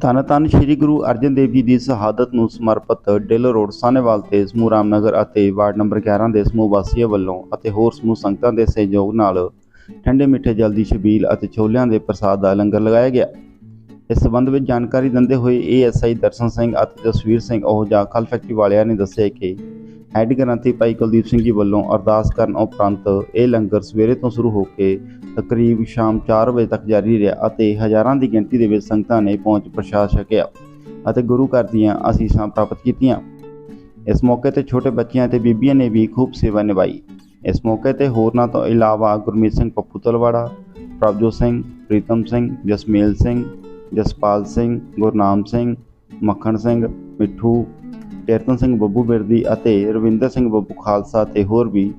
ਧੰਨ ਧੰਨ ਸ੍ਰੀ ਗੁਰੂ ਅਰਜਨ ਦੇਵ ਜੀ ਦੀ ਸ਼ਹਾਦਤ ਨੂੰ ਸਮਰਪਿਤ ਡੇਲ ਰੋਡ ਸਾਨੇਵਾਲ ਤੇ ਸਮੂਹ ਰਾਮਨਗਰ ਅਤੇ ਵਾਰਡ ਨੰਬਰ 11 ਦੇ ਸਮੂਹ ਵਾਸੀਆਂ ਵੱਲੋਂ ਅਤੇ ਹੋਰ ਸਮੂਹ ਸੰਗਤਾਂ ਦੇ ਸਹਿਯੋਗ ਨਾਲ ਠੰਡੇ ਮਿੱਠੇ ਜਲ ਦੀ ਛਬੀਲ ਅਤੇ ਛੋਲਿਆਂ ਦੇ ਪ੍ਰਸਾਦ ਦਾ ਲੰਗਰ ਲਗਾਇਆ ਗਿਆ। ਇਸ ਸਬੰਧ ਵਿੱਚ ਜਾਣਕਾਰੀ ਦਿੰਦੇ ਹੋਏ ਏਐਸਆਈ ਦਰਸ਼ਨ ਸਿੰਘ ਅਤੇ ਜਸਵੀਰ ਸਿੰਘ ਉਹ ਉਹਜਾ ਖਲ ਫੈਕਟਰੀ ਵਾਲਿਆਂ ਨੇ ਦੱਸਿਆ ਕਿ ਹੈੱਡ ਗ੍ਰੰਥੀ ਭਾਈ ਕੁਲਦੀਪ ਸਿੰਘ ਜੀ ਵੱਲੋਂ ਅਰਦਾਸ ਕਰਨ ਉਪਰੰਤ ਇਹ ਲੰਗਰ ਸਵੇਰੇ ਤੋਂ ਸ਼ੁਰੂ ਹੋ ਕੇ ਤਕਰੀਬ ਸ਼ਾਮ 4 ਵਜੇ ਤੱਕ ਜਾਰੀ ਰਿਹਾ ਅਤੇ ਹਜ਼ਾਰਾਂ ਦੀ ਗਿਣਤੀ ਦੇ ਵਿੱਚ ਸੰਗਤਾਂ ਨੇ ਪਹੁੰਚ ਪ੍ਰਸ਼ਾਦ ਛਕਿਆ ਅਤੇ ਗੁਰੂ ਘਰ ਦੀਆਂ ਅਸੀਸਾਂ ਪ੍ਰਾਪਤ ਕੀਤੀਆਂ। ਇਸ ਮੌਕੇ ਤੇ ਛੋਟੇ ਬੱਚਿਆਂ ਤੇ ਬੀਬੀਆਂ ਨੇ ਵੀ ਖੂਬ ਸੇਵਾ ਨਿਭਾਈ। ਇਸ ਮੌਕੇ ਤੇ ਹੋਰਨਾਂ ਤੋਂ ਇਲਾਵਾ ਗੁਰਮੀਤ ਸਿੰਘ ਪੱਪੂ ਤਲਵਾੜਾ ਪ੍ਰਭਜੋਤ ਸਿੰਘ, ਪ੍ਰੀਤਮ ਸਿੰਘ, ਜਸਮੇਲ ਸਿੰਘ, ਜਸਪਾਲ ਸਿੰਘ, ਗੁਰਨਾਮ ਸਿੰਘ, ਮੱਖਣ ਸਿੰਘ, ਮਿੱਠੂ, ਕੀਰਤਨ ਸਿੰਘ ਬੱਬੂ ਬਿਰਦੀ ਅਤੇ ਰਵਿੰਦਰ ਸਿੰਘ ਬੱਬੂ ਖਾਲਸਾ ਤੇ ਹੋਰ ਵੀ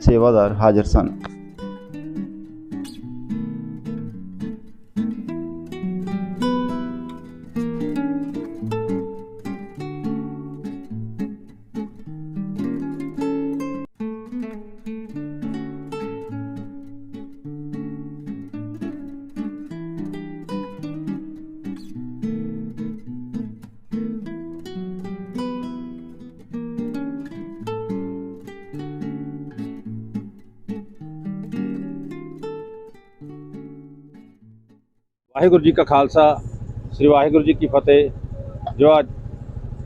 ਸੇਵਾਦਾਰ ਹਾਜ਼ਰ ਸਨ। ਵਾਹਿਗੁਰੂ ਜੀ ਕਾ ਖਾਲਸਾ, ਸ੍ਰੀ ਵਾਹਿਗੁਰੂ ਜੀ ਕੀ ਫਤਿਹ। ਜੋ ਅੱਜ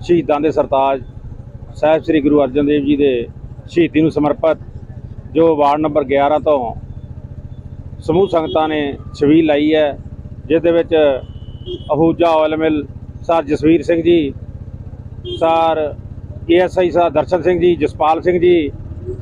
ਸ਼ਹੀਦਾਂ ਦੇ ਸਰਤਾਜ ਸਾਹਿਬ ਸ੍ਰੀ ਗੁਰੂ ਅਰਜਨ ਦੇਵ ਜੀ ਦੇ ਸ਼ਹੀਦੀ ਨੂੰ ਸਮਰਪਿਤ ਜੋ ਵਾਰਡ ਨੰਬਰ 11 ਤੋਂ ਸਮੂਹ ਸੰਗਤਾਂ ਨੇ ਛਵੀਲ ਲਾਈ ਹੈ ਜਿਸ ਦੇ ਵਿੱਚ Ahuja oil mill sir Jasvir Singh ji, sir ASI sir Darshan Singh ji, Jaspal Singh ਜੀ,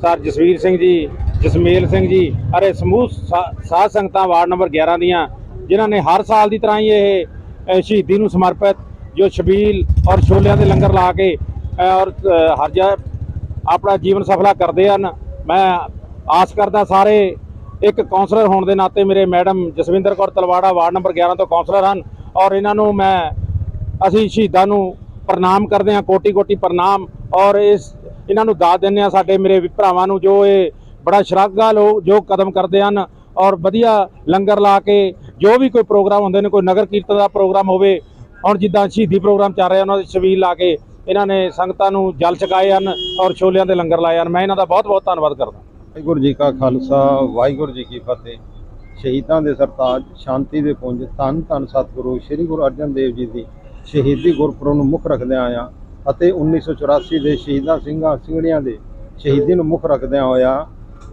ਸਰ ਜਸਵੀਰ ਸਿੰਘ ਜੀ, ਜਸਮੇਲ ਸਿੰਘ ਜੀ, ਅਰੇ ਸਮੂਹ ਸਾ- ਸਾਧ ਸੰਗਤਾਂ ਵਾਰਡ ਨੰਬਰ 11 ਦੀਆਂ ਜਿਨ੍ਹਾਂ ਨੇ ਹਰ ਸਾਲ ਦੀ ਤਰ੍ਹਾਂ ਹੀ ਇਹ ਸ਼ਹੀਦੀ ਨੂੰ ਸਮਰਪਿਤ ਜੋ ਛਬੀਲ ਔਰ ਛੋਲਿਆਂ ਦੇ ਲੰਗਰ ਲਾ ਕੇ ਔਰ ਹਰ ਜਾ ਆਪਣਾ ਜੀਵਨ ਸਫਲਾ ਕਰਦੇ ਹਨ। ਮੈਂ ਆਸ ਕਰਦਾ ਸਾਰੇ ਇੱਕ ਕਾਉਂਸਲਰ ਹੋਣ ਦੇ ਨਾਤੇ ਮੇਰੇ madam Jaswinder Kaur Talwara ward number 11 ਤੋਂ ਕਾਉਂਸਲਰ ਹਨ ਔਰ ਇਹਨਾਂ ਨੂੰ ਮੈਂ, ਅਸੀਂ ਸ਼ਹੀਦਾਂ ਨੂੰ ਪ੍ਰਣਾਮ ਕਰਦੇ ਹਾਂ ਕੋਟੀ ਕੋਟੀ ਪ੍ਰਣਾਮ ਔਰ ਇਸ, ਇਹਨਾਂ ਨੂੰ ਦਾਤ ਦਿੰਦੇ ਹਾਂ ਸਾਡੇ ਮੇਰੇ ਭਰਾਵਾਂ ਨੂੰ ਜੋ ਇਹ ਬੜਾ ਸ਼ਲਾਘਾ ਲੋ, ਜੋ ਕਦਮ ਕਰਦੇ ਹਨ ਔਰ ਵਧੀਆ ਲੰਗਰ ਲਾ ਕੇ ਜੋ ਵੀ ਕੋਈ ਪ੍ਰੋਗਰਾਮ ਹੁੰਦੇ ਨੇ, ਕੋਈ ਨਗਰ ਕੀਰਤਨ ਦਾ ਪ੍ਰੋਗਰਾਮ ਹੋਵੇ, ਹੁਣ ਜਿੱਦਾਂ ਸ਼ਹੀਦੀ ਪ੍ਰੋਗਰਾਮ ਚੱਲ ਰਿਹਾ, ਉਹਨਾਂ ਦੇ ਛਬੀਲ ਲਾ ਕੇ ਇਹਨਾਂ ਨੇ ਸੰਗਤਾਂ ਨੂੰ ਜਲ ਛਕਾਏ ਹਨ ਔਰ ਛੋਲਿਆਂ ਦੇ ਲੰਗਰ ਲਾਏ ਹਨ। ਮੈਂ ਇਹਨਾਂ ਦਾ ਬਹੁਤ ਬਹੁਤ ਧੰਨਵਾਦ ਕਰਦਾ। ਵਾਹਿਗੁਰੂ ਜੀ ਕਾ ਖਾਲਸਾ, ਵਾਹਿਗੁਰੂ ਜੀ ਕੀ ਫਤਿਹ। ਸ਼ਹੀਦਾਂ ਦੇ ਸਰਤਾਜ, ਸ਼ਾਂਤੀ ਦੇ ਪੁੰਜ, ਧੰਨ ਧੰਨ ਸਤਿਗੁਰੂ, ਸ੍ਰੀ ਗੁਰੂ ਅਰਜਨ ਦੇਵ ਜੀ ਦੀ ਸ਼ਹੀਦੀ ਗੁਰਪੁਰਬ ਨੂੰ ਮੁੱਖ ਰੱਖਦਿਆਂ ਆਇਆ ਅਤੇ 1984 ਦੇ ਸ਼ਹੀਦਾਂ ਸਿੰਘਾਂ, ਸਿੰਘੜੀਆਂ ਦੇ ਸ਼ਹੀਦੀ ਨੂੰ ਮੁੱਖ ਰੱਖਦਿਆਂ ਹੋਇਆ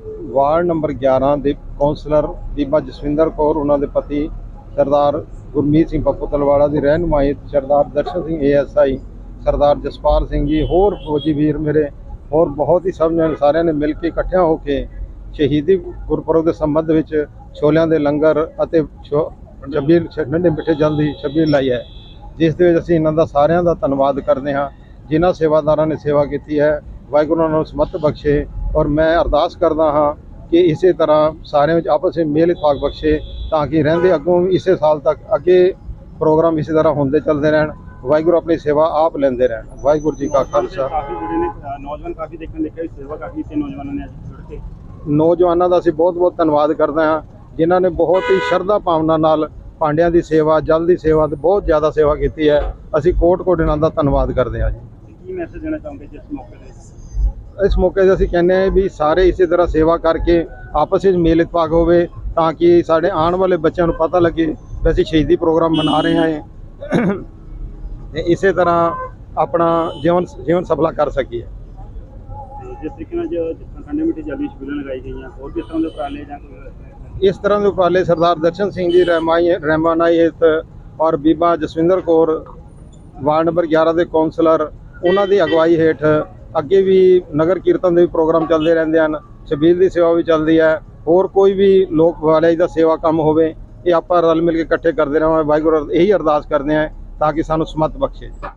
ਵਾਰਡ ਨੰਬਰ 11 ਦੇ ਕੌਂਸਲਰ ਬੀਬਾ ਜਸਵਿੰਦਰ ਕੌਰ, ਉਹਨਾਂ ਦੇ ਪਤੀ ਸਰਦਾਰ ਗੁਰਮੀਤ ਸਿੰਘ ਪੱਪੂ ਤਲਵਾੜਾ ਦੀ ਰਹਿਨੁਮਾਈ ਸਰਦਾਰ ਦਰਸ਼ਨ ਸਿੰਘ ਏਐਸਆਈ, ਸਰਦਾਰ ਜਸਪਾਲ ਸਿੰਘ ਜੀ, ਹੋਰ ਫੌਜੀ ਵੀਰ ਮੇਰੇ, ਹੋਰ ਬਹੁਤ ਹੀ ਸਭ ਨੇ, ਸਾਰਿਆਂ ਨੇ ਮਿਲ ਕੇ ਇਕੱਠਿਆਂ ਹੋ ਕੇ ਸ਼ਹੀਦੀ ਗੁਰਪੁਰਬ ਦੇ ਸੰਬੰਧ ਵਿੱਚ ਛੋਲਿਆਂ ਦੇ ਲੰਗਰ ਅਤੇ ਛੋ- ਛਬੀਲ ਨੰਡੇ ਮਿੱਠੇ ਜਲ ਦੀ ਛਬੀਲ ਲਾਈ ਹੈ। ਜਿਸ ਦੇ ਵਿੱਚ ਅਸੀਂ ਇਹਨਾਂ ਦਾ ਸਾਰਿਆਂ ਦਾ ਧੰਨਵਾਦ ਕਰਦੇ ਹਾਂ। ਜਿਨ੍ਹਾਂ ਸੇਵਾਦਾਰਾਂ ਨੇ ਸੇਵਾ ਕੀਤੀ ਹੈ, ਵਾਹਿਗੁਰੂ ਉਹਨਾਂ ਨੂੰ ਸਮਤ ਬਖਸ਼ੇ। ਔਰ ਮੈਂ ਅਰਦਾਸ ਕਰਦਾ ਹਾਂ ਕਿ ਇਸੇ ਤਰ੍ਹਾਂ ਸਾਰਿਆਂ ਵਿੱਚ ਆਪਸ ਵਿੱਚ ਮੇਲ ਇਤਫਾਕ ਬਖਸ਼ੇ ਤਾਂ ਕਿ ਰਹਿੰਦੇ ਅੱਗੋਂ ਵੀ ਇਸੇ ਸਾਲ ਤੱਕ ਅੱਗੇ ਪ੍ਰੋਗਰਾਮ ਇਸੇ ਤਰ੍ਹਾਂ ਹੁੰਦੇ ਚੱਲਦੇ ਰਹਿਣ। ਵਾਹਿਗੁਰੂ ਆਪਣੀ ਸੇਵਾ ਆਪ ਲੈਂਦੇ ਰਹਿਣ। ਵਾਹਿਗੁਰੂ ਜੀ ਕਾ ਖਾਲਸਾ। ਕਾਫੀ ਜਿਹੜੇ ਨੇ ਨੌਜਵਾਨ ਕਾਫੀ ਦੇਖਣ ਦੇਖਿਆ ਸੇਵਾ ਕਾਫੀ ਤੇ ਨੌਜਵਾਨਾਂ ਨੇ ਅੱਜ ਜੁੜ ਕੇ। ਨੌਜਵਾਨਾਂ ਦਾ ਅਸੀਂ ਬਹੁਤ-ਬਹੁਤ ਧੰਨਵਾਦ ਕਰਦੇ ਹਾਂ ਜਿਨ੍ਹਾਂ ਨੇ ਬਹੁਤ ਹੀ ਸ਼ਰਧਾ ਭਾਵਨਾ ਨਾਲ ਪਾਂਡਿਆਂ ਦੀ ਸੇਵਾ ਜਲ ਦੀ ਸੇਵਾ ਤੇ ਬਹੁਤ ਜ਼ਿਆਦਾ ਸੇਵਾ ਕੀਤੀ ਹੈ। ਅਸੀਂ ਕੋਟ-ਕੋਟ ਇਹਨਾਂ ਦਾ ਧੰਨਵਾਦ ਕਰਦੇ ਹਾਂ ਜੀ। ਕੀ ਮੈਸੇਜ ਦੇਣਾ ਚਾਹੋਗੇ ਜਿਸ ਮੌਕੇ ਤੇ? ਇਸ ਮੌਕੇ ਤੇ ਅਸੀਂ ਕਹਿੰਦੇ ਹਾਂ ਵੀ ਸਾਰੇ ਇਸੇ ਤਰ੍ਹਾਂ ਸੇਵਾ ਕਰਕੇ ਆਪਸ ਵਿੱਚ ਮੇਲ ਇਤਫਾਕ ਹੋਵੇ ਤਾਂ ਕਿ ਸਾਡੇ ਆਉਣ ਵਾਲੇ ਬੱਚਿਆਂ ਨੂੰ ਪਤਾ ਲੱਗੇ ਕਿ ਅਸੀਂ ਸ਼ਹੀਦੀ ਪ੍ਰੋਗਰਾਮ ਮਨਾ ਰਹੇ ਹਾਂ ਤੇ ਇਸੇ ਤਰ੍ਹਾਂ ਆਪਣਾ ਜੀਵਨ ਜੀਵਨ ਸਫਲਾ ਕਰ ਸਕੀਏ। ਜਿਸ ਤਰੀਕੇ ਨਾਲ ਜਿਸ ਤਰ੍ਹਾਂ ਮਿੱਠੇ ਲਗਾਈ ਗਈਆਂ ਹੋਰ ਕਿਸ ਤਰ੍ਹਾਂ ਦੇ ਉਪਰਾਲੇ ਜਾਂ ਕੋਈ ਇਸ ਤਰ੍ਹਾਂ ਦੇ ਉਪਰਾਲੇ ਸਰਦਾਰ ਦਰਸ਼ਨ ਸਿੰਘ ਜੀ ਰਹਿਮਾਈ ਰਹਿਮਾਨਾਈ ਹਿਤ ਔਰ ਬੀਬਾ ਜਸਵਿੰਦਰ ਕੌਰ ਵਾਰਡ ਨੰਬਰ 11 ਦੇ ਕਾਉਂਸਲਰ ਉਹਨਾਂ ਦੀ ਅਗਵਾਈ ਹੇਠ ਅੱਗੇ ਵੀ ਨਗਰ ਕੀਰਤਨ ਦੇ ਵੀ ਪ੍ਰੋਗਰਾਮ ਚੱਲਦੇ ਰਹਿੰਦੇ ਹਨ ਸ਼ਬੀਲ ਦੀ ਸੇਵਾ ਵੀ ਚੱਲਦੀ ਹੈ, ਹੋਰ ਕੋਈ ਵੀ ਲੋਕ ਵਾਲੇ ਦਾ ਸੇਵਾ ਕੰਮ ਹੋਵੇ, ਇਹ ਆਪਾਂ ਰਲ ਮਿਲ ਕੇ ਇਕੱਠੇ ਕਰਦੇ ਰਹਾਂਗੇ, ਵਾਹਿਗੁਰੂ ਇਹੀ ਅਰਦਾਸ ਕਰਦੇ ਹਾਂ ਤਾਂ ਕਿ ਸਾਨੂੰ ਸਮਤ ਬਖਸ਼ੇ।